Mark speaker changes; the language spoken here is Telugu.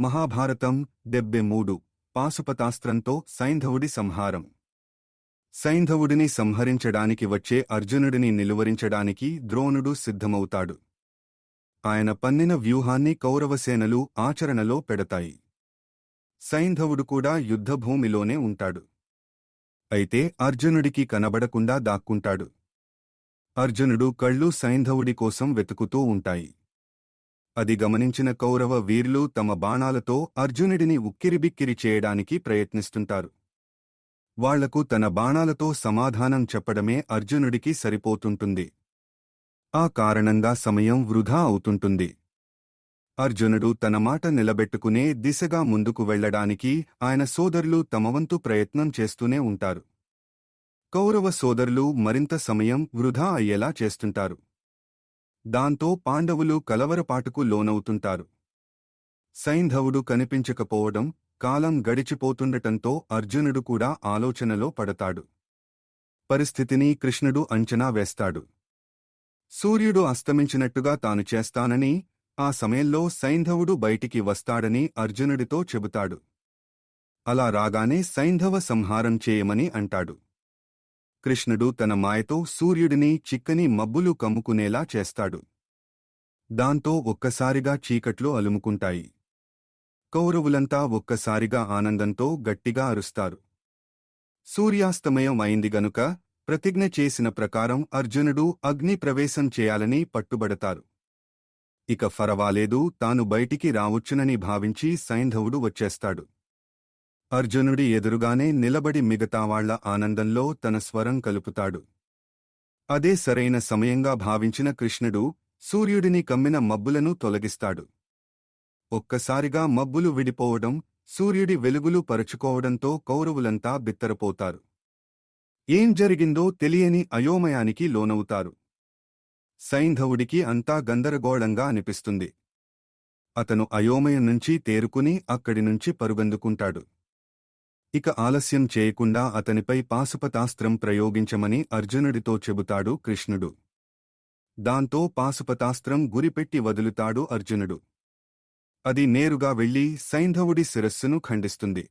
Speaker 1: మహాభారతం డెబ్బె మూడు. పాశుపతాస్త్రంతో సైంధవుడి సంహారం. సైంధవుడిని సంహరించడానికి వచ్చే అర్జునుడిని నిలువరించడానికి ద్రోణుడు సిద్ధమవుతాడు. ఆయన పన్నిన వ్యూహాన్ని కౌరవసేనలు ఆచరణలో పెడతాయి. సైంధవుడు కూడా యుద్ధభూమిలోనే ఉంటాడు. అయితే అర్జునుడికి కనబడకుండా దాక్కుంటాడు. అర్జునుడు కళ్ళు సైంధవుడి కోసం వెతుకుతూ ఉంటాయి. అది గమనించిన కౌరవ వీరులు తమ బాణాలతో అర్జునుడిని ఉక్కిరిబిక్కిరి చేయడానికి ప్రయత్నిస్తుంటారు. వాళ్ళకు తన బాణాలతో సమాధానం చెప్పడమే అర్జునుడికి సరిపోతుంటుంది. ఆ కారణంగా సమయం వృధా అవుతుంటుంది. అర్జునుడు తన మాట నిలబెట్టుకునే దిశగా ముందుకు వెళ్ళడానికి ఆయన సోదరులు తమవంతు ప్రయత్నం చేస్తూనే ఉంటారు. కౌరవ సోదరులు మరింత సమయం వృధా అయ్యేలా చేస్తుంటారు. దాంతో పాండవులు కలవరపాటుకు లోనవుతుంటారు. సైంధవుడు కనిపించకపోవడం కాలం గడిచిపోతుండటంతో అర్జునుడు కూడా ఆలోచనలో పడతాడు. పరిస్థితిని కృష్ణుడు అంచనా వేస్తాడు. సూర్యుడు అస్తమించినట్టుగా తాను చేస్తానని ఆ సమయంలో సైంధవుడు బయటికి వస్తాడని అర్జునుడితో చెబుతాడు. అలా రాగానే సైంధవ సంహారం చేయమని అంటాడు. కృష్ణుడు తన మాయతో సూర్యుడిని చిక్కని మబ్బులు కమ్ముకునేలా చేస్తాడు. దాంతో ఒక్కసారిగా చీకట్లు అలుముకుంటాయి. కౌరవులంతా ఒక్కసారిగా ఆనందంతో గట్టిగా అరుస్తారు. సూర్యాస్తమయం అయింది గనుక ప్రతిజ్ఞ చేసిన ప్రకారం అర్జునుడు అగ్ని ప్రవేశం చేయాలని పట్టుబడతారు. ఇక ఫరవాలేదు తాను బయటికి రావచ్చునని భావించి సైంధవుడు వచ్చేస్తాడు. అర్జునుడి ఎదురుగానే నిలబడి మిగతావాళ్ళ ఆనందంలో తన స్వరం కలుపుతాడు. అదే సరైన సమయంగా భావించిన కృష్ణుడు సూర్యుడిని కమ్మిన మబ్బులను తొలగిస్తాడు. ఒక్కసారిగా మబ్బులు విడిపోవడం సూర్యుడి వెలుగులు పరుచుకోవడంతో కౌరవులంతా బిత్తరపోతారు. ఏం జరిగిందో తెలియని అయోమయానికి లోనవుతారు. సైంధవుడికి అంతా గందరగోళంగా అనిపిస్తుంది. అతను అయోమయం నుంచి తేరుకుని అక్కడి నుంచి పరుగందుకుంటాడు. ఇక ఆలస్యం చేయకుండా అతనిపై పాశుపతాస్త్రం ప్రయోగించమని అర్జునుడితో చెబుతాడు కృష్ణుడు. దాంతో పాశుపతాస్త్రం గురిపెట్టి వదులుతాడు అర్జునుడు. అది నేరుగా వెళ్ళి సైంధవుడి శిరస్సును ఖండిస్తుంది.